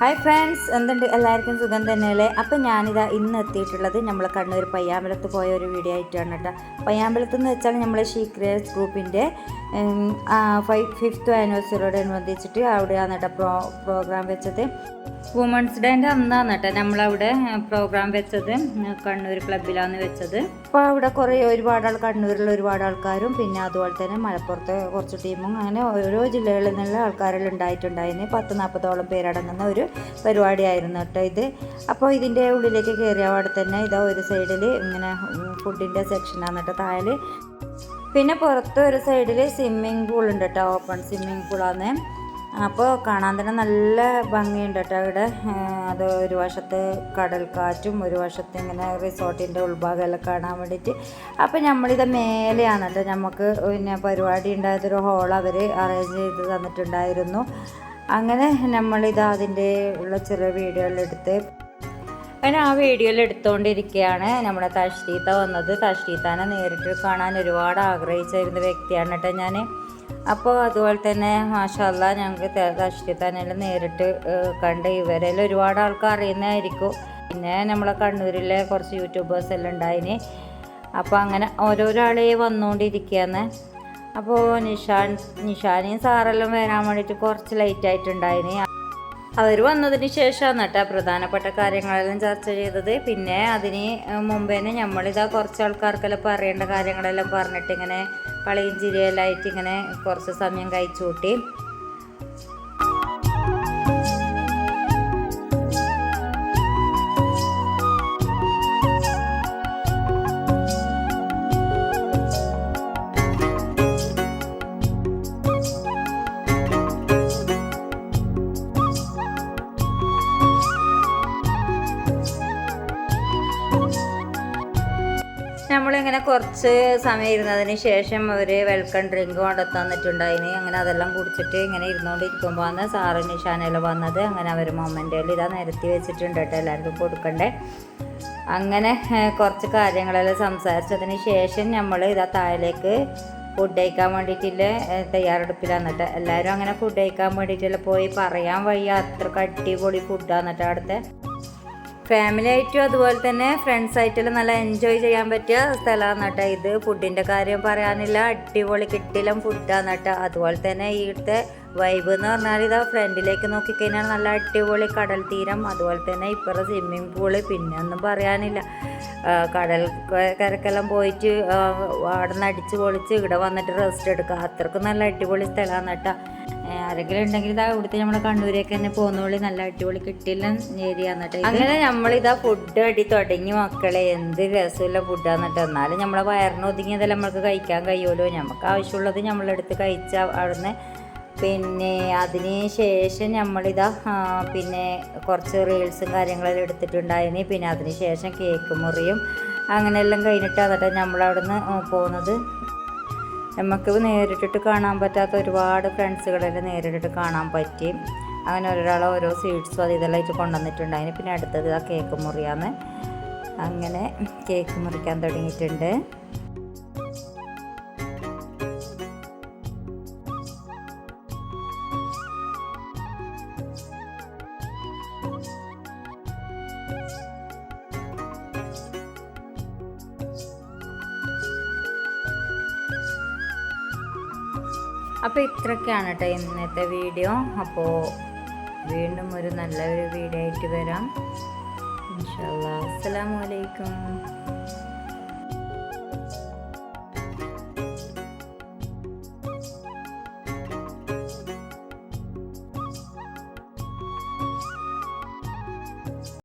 Hi friends എന്തുണ്ട്? എല്ലാവർക്കും സുഖം തന്നെയല്ലേ? അപ്പം ഞാനിതാ ഇന്ന് എത്തിയിട്ടുള്ളത് നമ്മൾ കണ്ണൂർ പയ്യാമ്പലത്ത് പോയ ഒരു വീഡിയോ ആയിട്ടാണ് കേട്ടോ. പയ്യാമ്പലത്ത് എന്ന് വെച്ചാൽ നമ്മൾ ഷീക്രേഴ്സ് ഗ്രൂപ്പിന്റെ ഫൈവ് ഫിഫ്ത്ത് ആനിവേഴ്സറിയോടനുബന്ധിച്ചിട്ട് അവിടെയാണ് കേട്ടോ പ്രോ പ്രോഗ്രാം വെച്ചത്. വുമൺസ് ഡേന്റെ അന്നാണ് കേട്ടോ നമ്മളവിടെ പ്രോഗ്രാം വെച്ചത് കണ്ണൂർ ക്ലബിലാണ് വെച്ചത്. അപ്പോൾ അവിടെ കുറേ ഒരുപാട് ആൾ കണ്ണൂരിലുള്ള ഒരുപാട് ആൾക്കാരും പിന്നെ അതുപോലെ തന്നെ മലപ്പുറത്തെ കുറച്ച് ടീമും അങ്ങനെ ഓരോ ജില്ലകളിൽ നിന്നുള്ള ആൾക്കാരെല്ലാം ഉണ്ടായിട്ടുണ്ടായിരുന്നു. പത്ത് നാൽപ്പതോളം പേരടങ്ങുന്ന ഒരു പരിപാടിയായിരുന്നു കേട്ടോ ഇത്. അപ്പോൾ ഇതിന്റെ ഉള്ളിലേക്ക് കയറിയ അവിടെ തന്നെ ഇതാ ഒരു സൈഡിൽ ഇങ്ങനെ ഫുഡിന്റെ സെക്ഷനാണ് കേട്ടോ താഴെ. പിന്നെ പുറത്ത് ഒരു സൈഡിൽ സ്വിമ്മിങ് പൂൾ ഉണ്ട് കേട്ടോ ഓപ്പൺ സ്വിമ്മിങ് പൂളാണ് അപ്പോൾ കാണാൻ തന്നെ നല്ല ഭംഗിയുണ്ട് കേട്ടോ അവിടെ. അത് ഒരു വശത്ത് കടൽക്കാറ്റും ഒരു വശത്ത് ഇങ്ങനെ റിസോർട്ടിന്റെ ഉൾഭാഗമെല്ലാം കാണാൻ വേണ്ടിയിട്ട്. അപ്പോൾ നമ്മളിത് മേലെയാണ് കേട്ടോ നമുക്ക് പിന്നെ പരിപാടി ഉണ്ടായതൊരു ഹോൾ അവർ അറേഞ്ച് ചെയ്ത് തന്നിട്ടുണ്ടായിരുന്നു. അങ്ങനെ നമ്മളിത് അതിന്റെ ഉള്ള ചെറിയ വീഡിയോകളെടുത്ത് അങ്ങനെ ആ വീഡിയോയിൽ എടുത്തുകൊണ്ടിരിക്കുകയാണ് നമ്മുടെ തഷ്രീത്ത വന്നത്. തഷ്രീത്താനെ നേരിട്ട് കാണാൻ ഒരുപാട് ആഗ്രഹിച്ചിരുന്ന വ്യക്തിയാണ് കേട്ടോ ഞാൻ അപ്പോൾ അതുപോലെ തന്നെ മാഷല്ല ഞങ്ങൾക്ക് തഷ്രീത്താനെല്ലാം നേരിട്ട് കണ്ട് ഇവരെല്ലാം ഒരുപാട് ആൾക്കാർ അറിയുന്നതായിരിക്കും. പിന്നെ നമ്മളെ കണ്ണൂരിലെ കുറച്ച് യൂട്യൂബേഴ്സ് എല്ലാം ഉണ്ടായിന്. അപ്പോൾ അങ്ങനെ ഓരോരാളെ വന്നുകൊണ്ടിരിക്കുകയാണ് അപ്പോൾ നിഷാൻ നിഷാനെയും സാറെല്ലാം വരാൻ വേണ്ടിയിട്ട് കുറച്ച് ലേറ്റ് ആയിട്ടുണ്ടായിന്. അവർ വന്നതിന് ശേഷമാണ് കേട്ടോ പ്രധാനപ്പെട്ട കാര്യങ്ങളെല്ലാം ചർച്ച ചെയ്തത്. പിന്നെ അതിന് മുമ്പേനെ നമ്മളിതാ കുറച്ച് ആൾക്കാർക്കെല്ലാം പറയേണ്ട കാര്യങ്ങളെല്ലാം പറഞ്ഞിട്ട് ഇങ്ങനെ കളിയും ചിരിയെല്ലായിട്ട് ഇങ്ങനെ കുറച്ച് സമയം കഴിച്ചു കൂട്ടി നമ്മളിങ്ങനെ കുറച്ച് സമയം ഇരുന്നതിന് ശേഷം അവർ വെൽക്കം ഡ്രിങ്ക് കൊണ്ടെത്തന്നിട്ടുണ്ടായിന്. അങ്ങനെ അതെല്ലാം കുടിച്ചിട്ട് ഇങ്ങനെ ഇരുന്നുകൊണ്ടിരിക്കുമ്പോൾ ആണ് സാറ് നിഷാനെല്ലാം വന്നത്. അങ്ങനെ അവർ മൊമന്റെ ഇതാ നിരത്തി വെച്ചിട്ടുണ്ട് കേട്ടോ എല്ലാവർക്കും കൊടുക്കണ്ടേ. അങ്ങനെ കുറച്ച് കാര്യങ്ങളെല്ലാം സംസാരിച്ചതിന് ശേഷം നമ്മൾ ഇതാ താഴേക്ക് ഫുഡ് കഴിക്കാൻ വേണ്ടിയിട്ടുള്ള തയ്യാറെടുപ്പിലാന്നിട്ട് എല്ലാവരും അങ്ങനെ ഫുഡ് കഴിക്കാൻ വേണ്ടിയിട്ടുള്ള പോയി. പറയാൻ വയ്യ അത്ര അടിപൊളി ഫുഡ് കേട്ടോ അവിടുത്തെ. ഫാമിലി ആയിട്ടും അതുപോലെ തന്നെ ഫ്രണ്ട്സ് ആയിട്ടും നല്ല എൻജോയ് ചെയ്യാൻ പറ്റിയ സ്ഥലമാണ് കേട്ടോ ഇത്. ഫുഡിന്റെ കാര്യം പറയാനില്ല. അടിപൊളി കിട്ടിലും ഫുഡാണ് കേട്ടോ. അതുപോലെ തന്നെ ഇവിടുത്തെ വൈബ് എന്ന് പറഞ്ഞാൽ ഇതാ ഫ്രണ്ടിലേക്ക് നോക്കിക്കഴിഞ്ഞാൽ നല്ല അടിപൊളി കടൽ തീരം അതുപോലെ തന്നെ ഇപ്പുറം സ്വിമ്മിങ് പൂൾ പിന്നെ ഒന്നും പറയാനില്ല. കടൽ കരക്കെല്ലാം പോയിട്ട് അവിടെ നിന്ന് അടിച്ച് പൊളിച്ച് ഇവിടെ വന്നിട്ട് റെസ്റ്റ് എടുക്കുക. അത്രക്കും നല്ല അടിപൊളി സ്ഥലമാണ് കേട്ടോ. ആരെങ്കിലും ഉണ്ടെങ്കിൽ ഇതാ ഇവിടുത്തെ നമ്മുടെ കണ്ണൂരേക്ക് തന്നെ പോകുന്നോളി. നല്ല അടിപൊളി കിട്ടില്ല ഏരിയാന്ന് കേട്ടോ. അങ്ങനെ നമ്മളിതാ ഫുഡ് അടി തുടങ്ങി മക്കളെ. എന്ത് രസമുള്ള ഫുഡാന്ന് കേട്ടോ. എന്നാലും നമ്മളെ വയറിന് ഒതുങ്ങിയതല്ല നമ്മൾക്ക് കഴിക്കാൻ കഴിയുമല്ലോ നമുക്ക് ആവശ്യമുള്ളത് നമ്മളെടുത്ത് കഴിച്ച അവിടുന്ന് പിന്നെ അതിന് ശേഷം നമ്മളിതാ പിന്നെ കുറച്ച് റീൽസും കാര്യങ്ങളെല്ലാം എടുത്തിട്ടുണ്ടായിന്. പിന്നെ അതിന് ശേഷം കേക്ക് മുറിയും അങ്ങനെയെല്ലാം കഴിഞ്ഞിട്ടാണ് നമ്മളവിടെ നമ്മളവിടുന്ന് പോകുന്നത് നമുക്ക് നേരിട്ടിട്ട് കാണാൻ പറ്റാത്ത ഒരുപാട് ഫ്രണ്ട്സുകളെല്ലാം നേരിട്ടിട്ട് കാണാൻ പറ്റി. അങ്ങനെ ഒരാൾ ഓരോ സ്വീറ്റ്സും അത് ഇതെല്ലാം ആയിട്ട് കൊണ്ടുവന്നിട്ടുണ്ടായിന്. പിന്നെ അടുത്തത് ആ കേക്ക് മുറിയാന്ന്. അങ്ങനെ കേക്ക് മുറിക്കാൻ തുടങ്ങിയിട്ടുണ്ട്. അപ്പോൾ ഇത്രയൊക്കെയാണ് കേട്ടോ ഇന്നത്തെ വീഡിയോ. അപ്പോൾ വീണ്ടും ഒരു നല്ലൊരു വീഡിയോ ആയിട്ട് വരാം. ഇൻഷാല്ലാ അസ്സലാമു അലൈക്കും.